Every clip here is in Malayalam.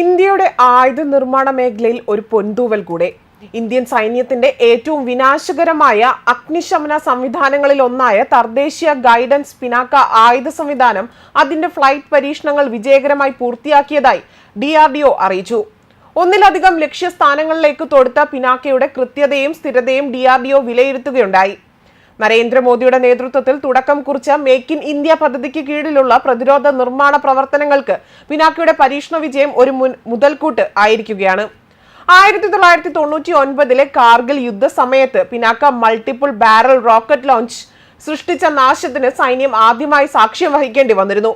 ഇന്ത്യയുടെ ആയുധ നിർമ്മാണ മേഖലയിൽ ഒരു പൊന്തൂവൽ കൂടെ. ഇന്ത്യൻ സൈന്യത്തിന്റെ ഏറ്റവും വിനാശകരമായ അഗ്നിശമന സംവിധാനങ്ങളിൽ ഒന്നായ തർദ്ദേശീയ ഗൈഡൻസ് പിനാക്ക ആയുധ സംവിധാനം അതിന്റെ ഫ്ലൈറ്റ് പരീക്ഷണങ്ങൾ വിജയകരമായി പൂർത്തിയാക്കിയതായി ഡി ആർ ഡി ഒ അറിയിച്ചു. ഒന്നിലധികം ലക്ഷ്യസ്ഥാനങ്ങളിലേക്ക് തൊടുത്ത പിനാക്കയുടെ കൃത്യതയും സ്ഥിരതയും ഡി ആർ ഡി ഒ വിലയിരുത്തുകയുണ്ടായി. നരേന്ദ്രമോദിയുടെ നേതൃത്വത്തിൽ തുടക്കം കുറിച്ച മേക്ക് ഇൻ ഇന്ത്യ പദ്ധതിക്ക് കീഴിലുള്ള പ്രതിരോധ നിർമ്മാണ പ്രവർത്തനങ്ങൾക്ക് പിനാക്കിയുടെ പരീക്ഷണ വിജയം ഒരു മുതൽക്കൂട്ട് ആയിരിക്കുകയാണ്. ആയിരത്തി തൊള്ളായിരത്തി തൊണ്ണൂറ്റി ഒൻപതിലെ കാർഗിൽ യുദ്ധ സമയത്ത് Pinaka multiple barrel rocket launch സൃഷ്ടിച്ച നാശത്തിന് സൈന്യം ആദ്യമായി സാക്ഷ്യം വഹിക്കേണ്ടി വന്നിരുന്നു.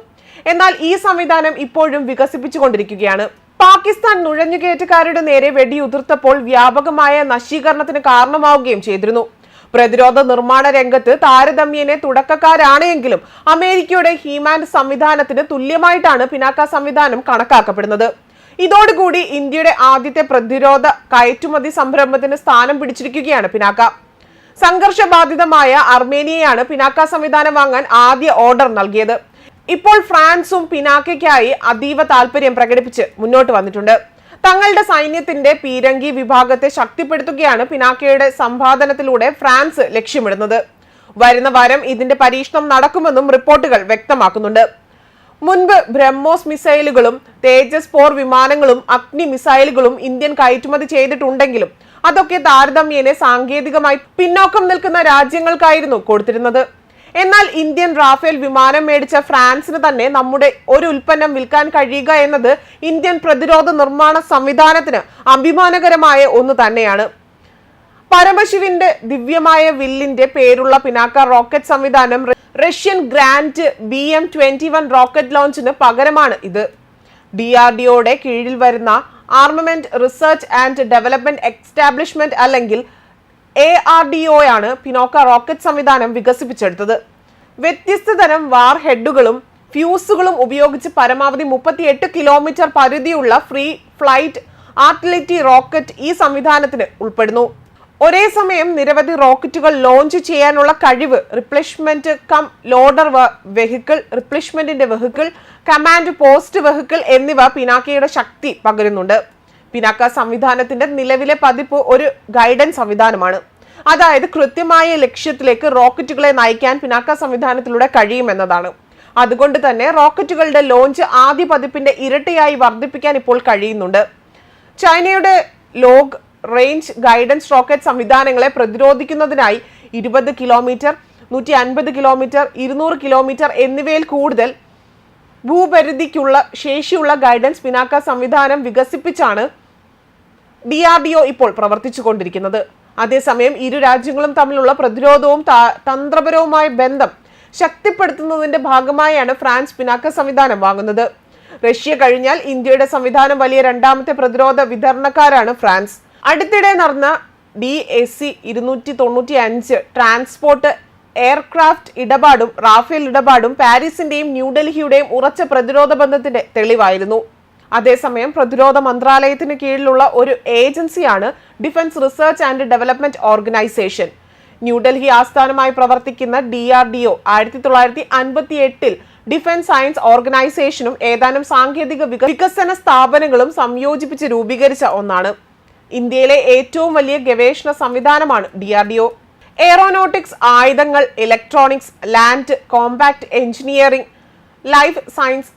എന്നാൽ ഈ സംവിധാനം ഇപ്പോഴും വികസിപ്പിച്ചുകൊണ്ടിരിക്കുകയാണ്. പാകിസ്ഥാൻ നുഴഞ്ഞുകയറ്റക്കാരുടെ നേരെ വെടിയുതിർത്തപ്പോൾ വ്യാപകമായ നശീകരണത്തിന് കാരണമാവുകയും ചെയ്തിരുന്നു. പ്രതിരോധ നിർമ്മാണ രംഗത്ത് താരതമ്യേനെ തുടക്കക്കാരാണ് എങ്കിലും അമേരിക്കയുടെ ഹീമാൻഡ് സംവിധാനത്തിന് തുല്യമായിട്ടാണ് പിനാക്ക സംവിധാനം കണക്കാക്കപ്പെടുന്നത്. ഇതോടുകൂടി ഇന്ത്യയുടെ ആദ്യത്തെ പ്രതിരോധ കയറ്റുമതി സംരംഭത്തിന് സ്ഥാനം പിടിച്ചിരിക്കുകയാണ് പിനാക്ക. സംഘർഷബാധിതമായ അർമേനിയയാണ് പിനാക്ക സംവിധാനം വാങ്ങാൻ ആദ്യ ഓർഡർ നൽകിയത്. ഇപ്പോൾ ഫ്രാൻസും പിനാക്കയ്ക്കായി അതീവ താല്പര്യം പ്രകടിപ്പിച്ച് മുന്നോട്ട് വന്നിട്ടുണ്ട്. തങ്ങളുടെ സൈന്യത്തിന്റെ പീരങ്കി വിഭാഗത്തെ ശക്തിപ്പെടുത്തുകയാണ് പിനാക്കയുടെ സമ്പാദനത്തിലൂടെ ഫ്രാൻസ് ലക്ഷ്യമിടുന്നത്. വരുന്ന വാരം ഇതിന്റെ പരീക്ഷണം നടക്കുമെന്നും റിപ്പോർട്ടുകൾ വ്യക്തമാക്കുന്നുണ്ട്. മുൻപ് ബ്രഹ്മോസ് മിസൈലുകളും തേജസ് പോർ വിമാനങ്ങളും അഗ്നി മിസൈലുകളും ഇന്ത്യൻ കയറ്റുമതി ചെയ്തിട്ടുണ്ടെങ്കിലും അതൊക്കെ താരതമ്യേന സാങ്കേതികമായി പിന്നോക്കം നിൽക്കുന്ന രാജ്യങ്ങൾക്കായിരുന്നു കൊടുത്തിരുന്നത്. എന്നാൽ ഇന്ത്യൻ റാഫേൽ വിമാനം മേടിച്ച ഫ്രാൻസിന് തന്നെ നമ്മുടെ ഒരു ഉൽപ്പന്നം വിൽക്കാൻ കഴിയുക എന്നത് ഇന്ത്യൻ പ്രതിരോധ നിർമ്മാണ സംവിധാനത്തിന് അഭിമാനകരമായ ഒന്ന് തന്നെയാണ്. പരമശിവിന്റെ ദിവ്യമായ വില്ലിന്റെ പേരുള്ള പിനാക്ക റോക്കറ്റ് സംവിധാനം Russian grand B M twenty one rocket ലോഞ്ചിന് പകരമാണ് ഇത്. ഡി ആർ ഡി ഒയുടെ കീഴിൽ വരുന്ന armament research and development establishment അല്ലെങ്കിൽ എ ആർ ഡി ആണ് പിനോക്ക റോക്കറ്റ് സംവിധാനം വികസിപ്പിച്ചെടുത്തത്. വ്യത്യസ്ത തരം വാർ ഹെഡുകളും ഫ്യൂസുകളും ഉപയോഗിച്ച് പരമാവധി മുപ്പത്തിയെട്ട് കിലോമീറ്റർ പരിധിയുള്ള ഫ്രീ ഫ്ലൈറ്റ് ആർട്ടിലിറ്റി റോക്കറ്റ് ഈ സംവിധാനത്തിന് ഉൾപ്പെടുന്നു. ഒരേ സമയം നിരവധി റോക്കറ്റുകൾ ലോഞ്ച് ചെയ്യാനുള്ള കഴിവ് റിപ്ലേസ്മെന്റ് കം ലോഡർ വെഹിക്കിൾ റിപ്ലേസ്മെന്റിന്റെ വെഹിക്കിൾ കമാൻഡ് പോസ്റ്റ് വെഹിക്കിൾ എന്നിവ പിനാക്കയുടെ ശക്തി പകരുന്നുണ്ട്. പിനാക്ക സംവിധാനത്തിന്റെ നിലവിലെ പതിപ്പ് ഒരു ഗൈഡൻസ് സംവിധാനമാണ്. അതായത് കൃത്യമായ ലക്ഷ്യത്തിലേക്ക് റോക്കറ്റുകളെ നയിക്കാൻ പിനാക്ക സംവിധാനത്തിലൂടെ കഴിയുമെന്നതാണ്. അതുകൊണ്ട് തന്നെ റോക്കറ്റുകളുടെ ലോഞ്ച് ആദ്യ പതിപ്പിന്റെ ഇരട്ടിയായി വർദ്ധിപ്പിക്കാൻ ഇപ്പോൾ കഴിയുന്നുണ്ട്. ചൈനയുടെ ലോഗ് റേഞ്ച് ഗൈഡൻസ് റോക്കറ്റ് സംവിധാനങ്ങളെ പ്രതിരോധിക്കുന്നതിനായി ഇരുപത് കിലോമീറ്റർ നൂറ്റി അൻപത് കിലോമീറ്റർ ഇരുന്നൂറ് കിലോമീറ്റർ എന്നിവയിൽ കൂടുതൽ ഭൂപരിധിക്കുള്ള ശേഷിയുള്ള ഗൈഡൻസ് പിനാക്ക സംവിധാനം വികസിപ്പിച്ചാണ് ഡി ആർ ഡി ഒ ഇപ്പോൾ പ്രവർത്തിച്ചുകൊണ്ടിരിക്കുന്നത്. അതേസമയം ഇരു രാജ്യങ്ങളും തമ്മിലുള്ള പ്രതിരോധവും തന്ത്രപരവുമായ ബന്ധം ശക്തിപ്പെടുത്തുന്നതിന്റെ ഭാഗമായാണ് ഫ്രാൻസ് പിനാക്ക സംവിധാനം വാങ്ങുന്നത്. റഷ്യ കഴിഞ്ഞാൽ ഇന്ത്യയുടെ സംവിധാനം വലിയ രണ്ടാമത്തെ പ്രതിരോധ വിതരണക്കാരാണ് ഫ്രാൻസ്. അടുത്തിടെ നടന്ന ഡി എസ് സി ഇരുന്നൂറ്റി തൊണ്ണൂറ്റി അഞ്ച് ട്രാൻസ്പോർട്ട് എയർക്രാഫ്റ്റ് ഇടപാടും റാഫേൽ ഇടപാടും പാരീസിന്റെയും ന്യൂഡൽഹിയുടെയും ഉറച്ച പ്രതിരോധ ബന്ധത്തിന്റെ തെളിവായിരുന്നു. അതേസമയം പ്രതിരോധ മന്ത്രാലയത്തിന് കീഴിലുള്ള ഒരു ഏജൻസിയാണ് defence research and development organisation. New Delhi ആസ്ഥാനമായി പ്രവർത്തിക്കുന്ന ഡി ആർ ഡി ഒ ആയിരത്തി തൊള്ളായിരത്തി അൻപത്തി എട്ടിൽ ഡിഫൻസ് സയൻസ് ഓർഗനൈസേഷനും ഏതാനും സാങ്കേതിക വികസന സ്ഥാപനങ്ങളും സംയോജിപ്പിച്ച് രൂപീകരിച്ച ഒന്നാണ്. ഇന്ത്യയിലെ ഏറ്റവും വലിയ ഗവേഷണ സംവിധാനമാണ് D R D O. Aeronautics ആയുധങ്ങൾ electronics land combat engineering life science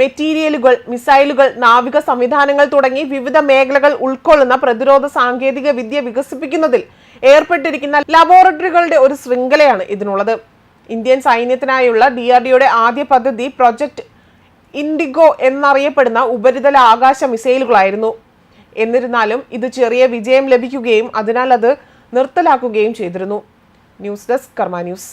മെറ്റീരിയലുകൾ മിസൈലുകൾ നാവിക സംവിധാനങ്ങൾ തുടങ്ങി വിവിധ മേഖലകൾ ഉൾക്കൊള്ളുന്ന പ്രതിരോധ സാങ്കേതിക വിദ്യ വികസിപ്പിക്കുന്നതിൽ ഏർപ്പെട്ടിരിക്കുന്ന ലബോറട്ടറികളുടെ ഒരു ശൃംഖലയാണ് ഇതിനുള്ളത്. ഇന്ത്യൻ സൈന്യത്തിനായുള്ള ഡി ആർ ഡിയുടെ ആദ്യ പദ്ധതി പ്രൊജക്ട് ഇൻഡിഗോ എന്നറിയപ്പെടുന്ന ഉപരിതല ആകാശ മിസൈലുകളായിരുന്നു. എന്നിരുന്നാലും ഇത് ചെറിയ വിജയം ലഭിക്കുകയും അതിനാൽ അത് നിർത്തലാക്കുകയും ചെയ്തിരുന്നു. News desk Karma News.